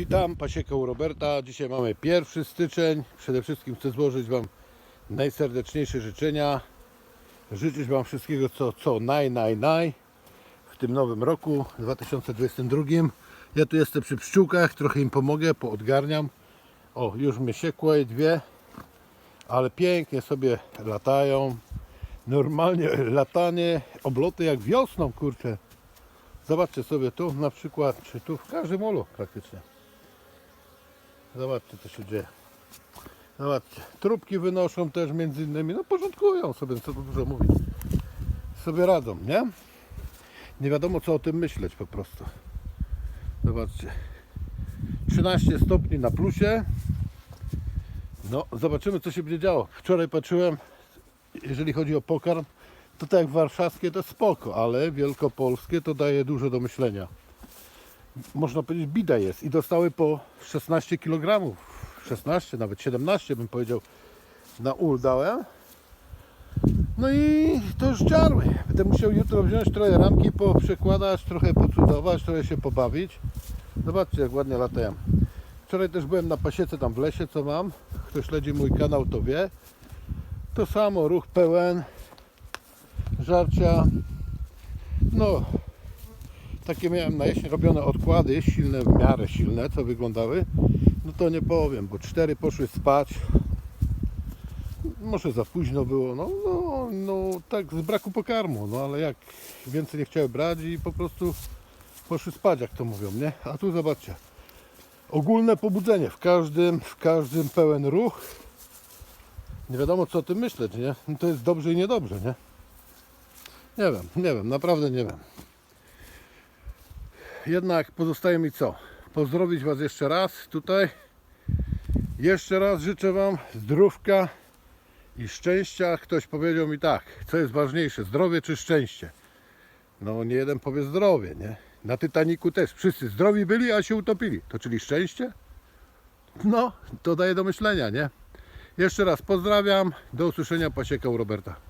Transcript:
Witam, pasiekę u Roberta. Dzisiaj mamy 1 styczeń. Przede wszystkim chcę złożyć Wam najserdeczniejsze życzenia. Życzyć Wam wszystkiego, co, co naj, naj, naj w tym nowym roku 2022. Ja tu jestem przy pszczółkach, trochę im pomogę, poodgarniam. O, już mnie siekło dwie, ale pięknie sobie latają. Normalnie latanie, obloty jak wiosną, kurczę. Zobaczcie sobie tu na przykład, czy tu w każdym olu praktycznie. Zobaczcie co się dzieje. Zobaczcie, trupki wynoszą też między innymi, no porządkują sobie, co tu dużo mówić. Sobie radzą, nie? Nie wiadomo co o tym myśleć po prostu. Zobaczcie. 13 stopni na plusie. No, zobaczymy co się będzie działo. Wczoraj patrzyłem, jeżeli chodzi o pokarm, to tak warszawskie to spoko, ale wielkopolskie to daje dużo do myślenia. Można powiedzieć bida jest i dostały po 16 kg, 16, nawet 17 bym powiedział na ul dałem. No i to już dziarły. Będę musiał jutro wziąć trochę ramki, poprzekładać, trochę pocudować, trochę się pobawić. Zobaczcie jak ładnie latają. Wczoraj też byłem na pasiece tam w lesie, co mam. Kto śledzi mój kanał to wie. To samo, ruch pełen, żarcia. No, takie miałem na jesień robione odkłady, silne, w miarę silne, co wyglądały. No to nie powiem, bo cztery poszły spać. Może za późno było, no, no, no tak z braku pokarmu, no ale jak więcej nie chciały brać i po prostu poszły spać, jak to mówią, nie? A tu zobaczcie, ogólne pobudzenie, w każdym, w każdym pełen ruch. Nie wiadomo co o tym myśleć, nie? No to jest dobrze i niedobrze, nie? Nie wiem, nie wiem, naprawdę nie wiem. Jednak pozostaje mi co? Pozdrowić Was jeszcze raz tutaj. Jeszcze raz życzę Wam zdrówka i szczęścia. Ktoś powiedział mi tak, co jest ważniejsze, zdrowie czy szczęście? No nie jeden powie zdrowie, nie? Na Titaniku też wszyscy zdrowi byli, a się utopili. To czyli szczęście? No, to daje do myślenia, nie? Jeszcze raz pozdrawiam. Do usłyszenia pasieka u Roberta.